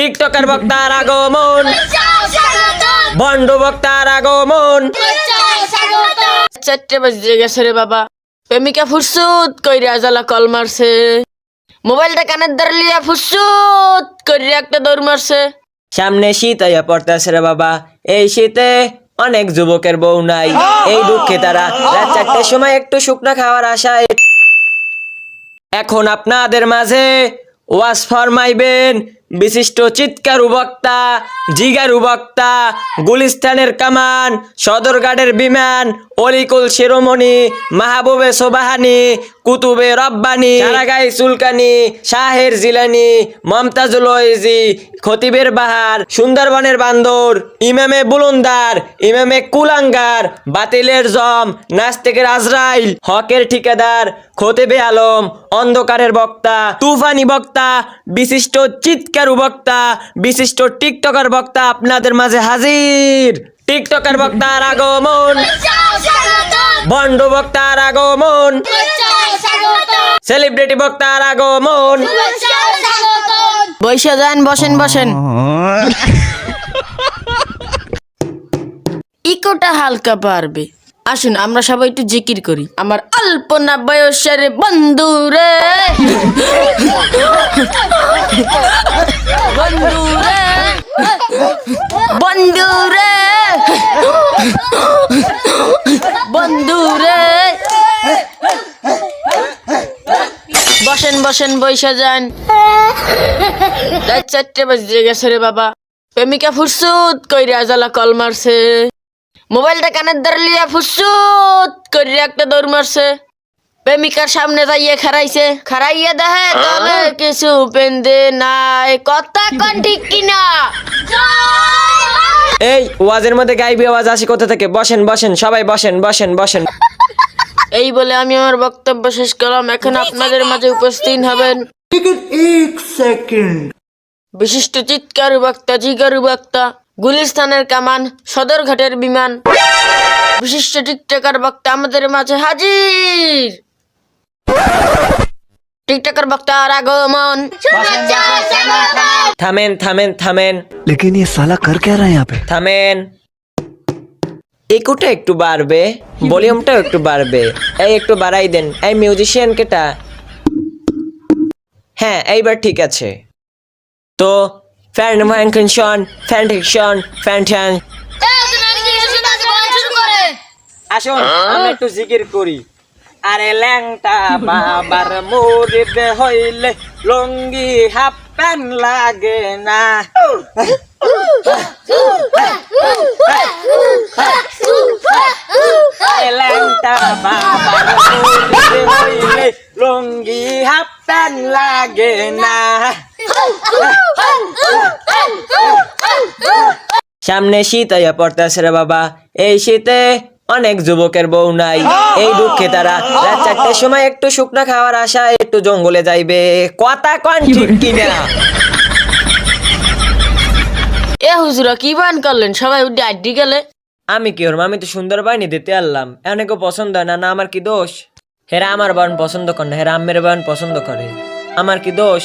টিকটকের বক্তার আগমন। বন্ড বক্তার আগমন। চারটে বাজে গেছে রে বাবা। প্রেমিকা ফুরসুত কইরা জ্বালা কল মারছে। মোবাইলটা কানের দ্বার লিয়া ফুরসুত কইরা একটা দৌড় মারছে। সামনে শীত আইয়া পড়তেছে রে বাবা। এই শীতে অনেক যুবকের বউ নাই। এই দুঃখে তারা রাত চারটের সময় একটু শুকনা খাওয়ার আশায় এখন আপনাদের মাঝে ওয়াজ ফরমাইবেন। বিশিষ্ট চিৎকার বক্তা জিগার বক্তা গুলিস্তানের কামান, সদরঘাটের বিমান, অলিকুল শিরোমণি, মাহবুবে সোবাহানি, কুতুবে রব্বানি, সারাগাই সুলকানি, শাহের জিলানি, মমতাজুল ওয়েজি খতিবের বাহার, সুন্দরবনের বান্দর, ইমামে বুলন্দার, ইমামে কুলাঙ্গার, বাতিলের জম, নাস্তিকের আজরাইল, হকের ঠিকাদার, খতিবে আলম, অন্ধকারের বক্তা, তুফানি বক্তা, বিশিষ্ট চিৎকার বক্তা বিশিষ্ট টিকটকার বক্তা আপনাদের মাঝে হাজির। টিকটকার বক্তার আগমন। বন্ড বক্তার আগমন। সেলিব্রিটি বক্তার আগমন। বৈশা, যান, বসেন বসেন। ইকোটা হালকা পারবে। আসুন, আমরা সবাই একটু জিকির করি। আমার অল্পনা বয়সের বন্ধু রে। বন্ধু রে বন্ধু রে বসেন বসেন বৈশা যান। রাত চারটে বাজে গেছে রে বাবা। প্রেমিকা ফুরসুত কইরা জ্বালা কল মারছে। মোবাইলটা কানের দ্বার লিয়া ফুরসুত কইরা একটা দৌড় মারছে। প্রেমিকার সামনে যাইয়ে খারাইছে খারাইয়া দেখে তবে কিছু পেন্দে নাই। কথা কন ঠিক কিনা? এই ওয়াজের মধ্যে গাইবি আওয়াজ আসি কোথা থেকে? বসেন বসেন সবাই বসেন বসেন বসেন। এই বলে আমি আমার বক্তব্য শেষ করলাম। এখন আপনাদের মাঝে উপস্থিত হবেন। বিশিষ্ট চিৎকার বক্তা জিগারু বক্তা গুলিস্তানের কামান সদরঘাটের বিমান। বিশিষ্ট টিকটকার বক্তা আমাদের মাঝে হাজির। টিকটকার বক্তার আগমন থামেন থামেন থামেন लेकिन ये साला कर क्या रहा है यहाँ पे থামেন ইকুটা একটু বাড়বে ভলিউমটাও একটু বাড়বে এই একটু বাড়াই দেন এই মিউজিশিয়ান কেটা হ্যাঁ এইবার ঠিক আছে তো ফ্যান ফ্যানকনশন ফ্যানটেকশন ফ্যানট্যান আসুন আমরা একটু জিকির করি আরে ল্যাংটা বাবার মুরিদ হইলে লঙ্গি হাফ প্যান্ট লাগে না। ল্যাংটা বাবার মুরিদ হইলে লঙ্গি হাফ প্যান্ট লাগে না। সামনে শীত আইয়া পড়তেছে রে বাবা, এই শীতে অনেক যুবকের বউ নাই। এই দুঃখে তারা রাত চারটের সময় একটু শুকনা খাওয়ার আশায় একটু জঙ্গলে যাইবে। কথা কন ঠিক কিনা? এ হুজুরা কি বান করলেন? সবাই উঠে আড্ডি গেলে? আমি কি ওর আমি তো সুন্দর বাহিনী দিতে আনলাম। অনেকে পছন্দ হয় না না আমার কি দোষ? হেরা আমার বোন পছন্দ করে না হেরা আম্মের বোন পছন্দ করে। আমার কি দোষ?